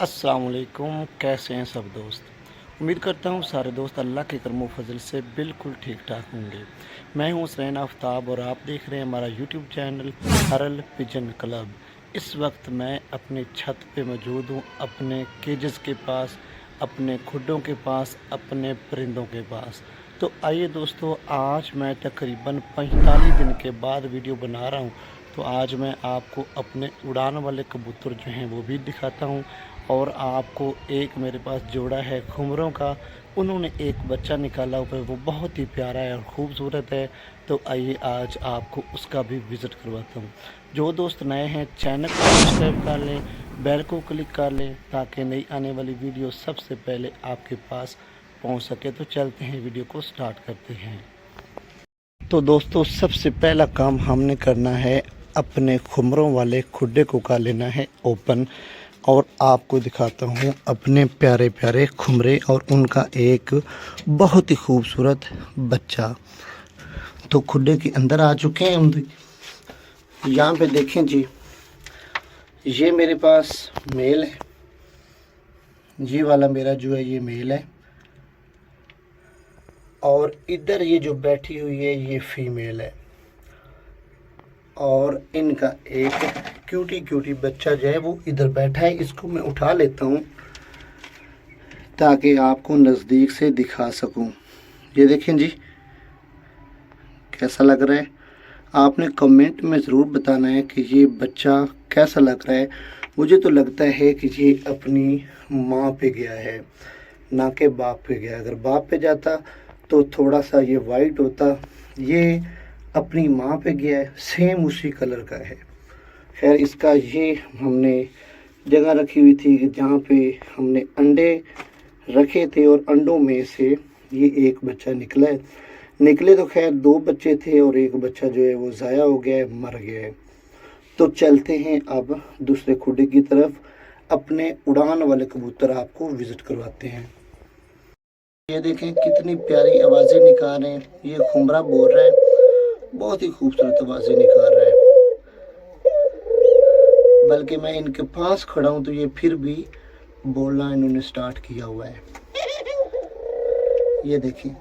السلام علیکم، کیسے ہیں سب دوست؟ امید کرتا ہوں سارے دوست اللہ کے کرم و فضل سے بالکل ٹھیک ٹھاک ہوں گے۔ میں ہوں سرین آفتاب اور آپ دیکھ رہے ہیں ہمارا یوٹیوب چینل ہرل پجن کلب۔ اس وقت میں اپنی چھت پہ موجود ہوں، اپنے کیجز کے پاس، اپنے کھڈوں کے پاس، اپنے پرندوں کے پاس۔ تو آئیے دوستو، آج میں تقریباً پینتالیس دن کے بعد ویڈیو بنا رہا ہوں۔ تو آج میں آپ کو اپنے اڑان والے کبوتر جو ہیں وہ بھی دکھاتا ہوں۔ اور آپ کو ایک میرے پاس جوڑا ہے کھمروں کا۔ انہوں نے ایک بچہ نکالا ہوا وہ بہت ہی پیارا ہے اور خوبصورت ہے۔ تو آئیے آج آپ کو اس کا بھی وزٹ کرواتا ہوں۔ جو دوست نئے ہیں، چینل کو سبسکرائب کر لیں، بیل کو کلک کر لیں تاکہ نئی آنے والی ویڈیو سب سے پہلے آپ کے پاس پہنچ سکے۔ تو چلتے ہیں، ویڈیو کو سٹارٹ کرتے ہیں۔ تو دوستو، سب سے پہلا کام ہم نے کرنا ہے، اپنے خمروں والے کھڈے کو کا لینا ہے، اوپن۔ اور آپ کو دکھاتا ہوں اپنے پیارے پیارے خمرے اور ان کا ایک بہت ہی خوبصورت بچہ۔ تو کھڑے کے اندر آ چکے ہیں یہاں پہ دیکھیں جی۔ یہ میرے پاس میل ہے۔ یہ والا میرا جو ہے یہ میل ہے۔ اور ادھر یہ جو بیٹھی ہوئی ہے یہ فیمیل ہے۔ اور ان کا ایک کیوٹی کیوٹی بچہ جو ہے وہ ادھر بیٹھا ہے، اس کو میں اٹھا لیتا ہوں تاکہ آپ کو نزدیک سے دکھا سکوں۔ یہ دیکھیں جی کیسا لگ رہا ہے؟ آپ نے کمنٹ میں ضرور بتانا ہے کہ یہ بچہ کیسا لگ رہا ہے۔ مجھے تو لگتا ہے کہ یہ اپنی ماں پہ گیا ہے، نہ کہ باپ پہ گیا۔ اگر باپ پہ جاتا تو تھوڑا سا یہ وائٹ ہوتا۔ یہ اپنی ماں پہ گیا ہے سیم اسی کلر کا ہے۔ خیر، اس کا یہ ہم نے جگہ رکھی ہوئی تھی جہاں پہ ہم نے انڈے رکھے تھے اور انڈوں میں سے یہ ایک بچہ نکلا ہے۔ نکلے تو خیر دو بچے تھے اور ایک بچہ جو ہے وہ ضائع ہو گیا ہے، مر گیا ہے۔ تو چلتے ہیں اب دوسرے کھڈے کی طرف۔ اپنے اڑان والے کبوتر آپ کو وزٹ کرواتے ہیں۔ یہ دیکھیں کتنی پیاری آوازیں نکال رہے ہیں۔ یہ خمرہ بول رہا ہے۔ بہت ہی خوبصورت آوازیں نکال رہا ہے۔ بلکہ میں ان کے پاس کھڑا ہوں تو یہ پھر بھی بولنا انہوں نے سٹارٹ کیا ہوا ہے۔ یہ دیکھیں۔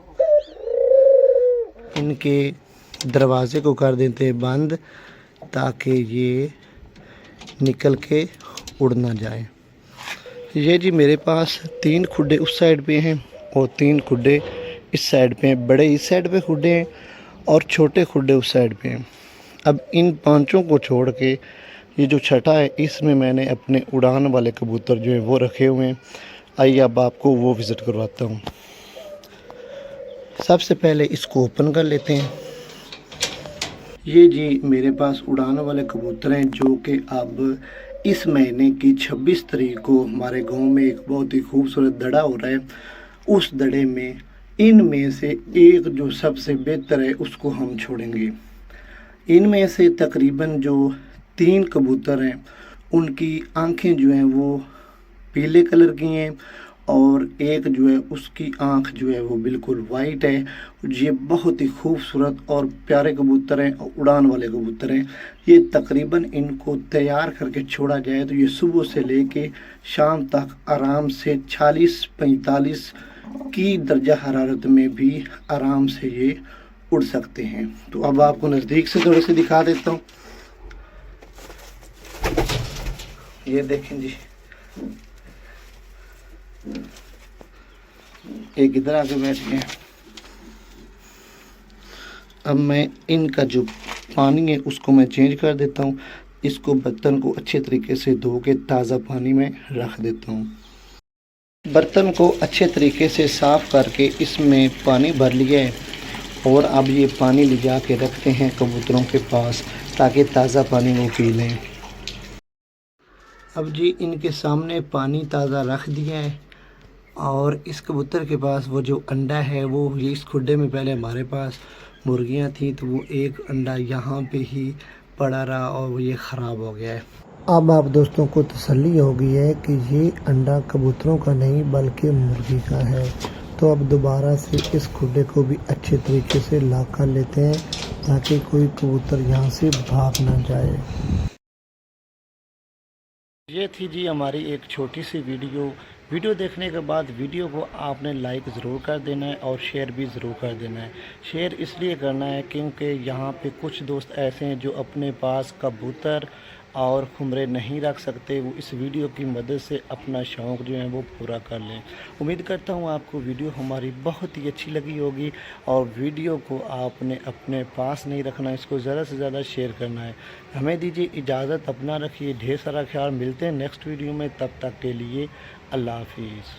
ان کے دروازے کو کر دیتے بند تاکہ یہ نکل کے اڑ نہ جائیں۔ یہ جی میرے پاس تین کھڈے اس سائڈ پہ ہیں اور تین کھڈے اس سائڈ پہ ہیں۔ بڑے اس سائڈ پہ کھڈے ہیں۔ اور چھوٹے کھڈے اس سائڈ پہ۔ ہیں اب ان پانچوں کو چھوڑ کے یہ جو چھٹا ہے، اس میں میں نے اپنے اڑان والے کبوتر جو ہیں وہ رکھے ہوئے ہیں۔ آئیے اب آپ کو وہ وزٹ کرواتا ہوں۔ سب سے پہلے اس کو اوپن کر لیتے ہیں۔ یہ جی میرے پاس اڑان والے کبوتر ہیں، جو کہ اب اس مہینے کی چھبیس تاریخ کو ہمارے گاؤں میں ایک بہت ہی خوبصورت دڑا ہو رہا ہے۔ اس دڑے میں ان میں سے ایک جو سب سے بہتر ہے، اس کو ہم چھوڑیں گے۔ ان میں سے تقریباً جو تین کبوتر ہیں، ان کی آنکھیں جو ہیں وہ پیلے کلر کی ہیں اور ایک جو ہے، اس کی آنکھ جو ہے وہ بالکل وائٹ ہے۔ یہ بہت ہی خوبصورت اور پیارے کبوتر ہیں اور اڑان والے کبوتر ہیں۔ یہ تقریباً ان کو تیار کر کے چھوڑا جائے تو یہ صبح سے لے کے شام تک آرام سے چھالیس پینتالیس کی درجہ حرارت میں بھی آرام سے یہ اڑ سکتے ہیں۔ تو اب آپ کو نزدیک سے تھوڑے سے دکھا دیتا ہوں۔ یہ دیکھیں جی۔ یہ کدھر آ کے بیٹھ گئے؟ اب میں ان کا جو پانی ہے اس کو میں چینج کر دیتا ہوں۔ اس کو برتن کو اچھے طریقے سے دھو کے تازہ پانی میں رکھ دیتا ہوں۔ برتن کو اچھے طریقے سے صاف کر کے اس میں پانی بھر لیا ہے اور اب یہ پانی لے جا کے رکھتے ہیں کبوتروں کے پاس تاکہ تازہ پانی وہ پی لیں۔ اب جی ان کے سامنے پانی تازہ رکھ دیا ہے اور اس کبوتر کے پاس وہ جو انڈا ہے وہ یہ اس کھڈے میں پہلے ہمارے پاس مرغیاں تھیں تو وہ ایک انڈا یہاں پہ ہی پڑا رہا اور وہ یہ خراب ہو گیا ہے۔ اب آپ دوستوں کو تسلی ہو گئی ہے کہ یہ انڈا کبوتروں کا نہیں بلکہ مرغی کا ہے۔ تو اب دوبارہ سے اس کھڈے کو بھی اچھے طریقے سے لا کر لیتے ہیں تاکہ کوئی کبوتر یہاں سے بھاگ نہ جائے۔ یہ تھی جی ہماری ایک چھوٹی سی ویڈیو۔ ویڈیو دیکھنے کے بعد ویڈیو کو آپ نے لائک ضرور کر دینا ہے اور شیئر بھی ضرور کر دینا ہے۔ شیئر اس لیے کرنا ہے کیونکہ یہاں پہ کچھ دوست ایسے ہیں جو اپنے پاس کبوتر اور خمرے نہیں رکھ سکتے، وہ اس ویڈیو کی مدد سے اپنا شوق جو ہے وہ پورا کر لیں۔ امید کرتا ہوں آپ کو ویڈیو ہماری بہت ہی اچھی لگی ہوگی اور ویڈیو کو آپ نے اپنے پاس نہیں رکھنا، اس کو زیادہ سے زیادہ شیئر کرنا ہے۔ ہمیں دیجیے اجازت، اپنا رکھیے، ڈھیر سارا خیال۔ ملتے ہیں نیکسٹ ویڈیو میں، تب تک کے لیے اللہ حافظ۔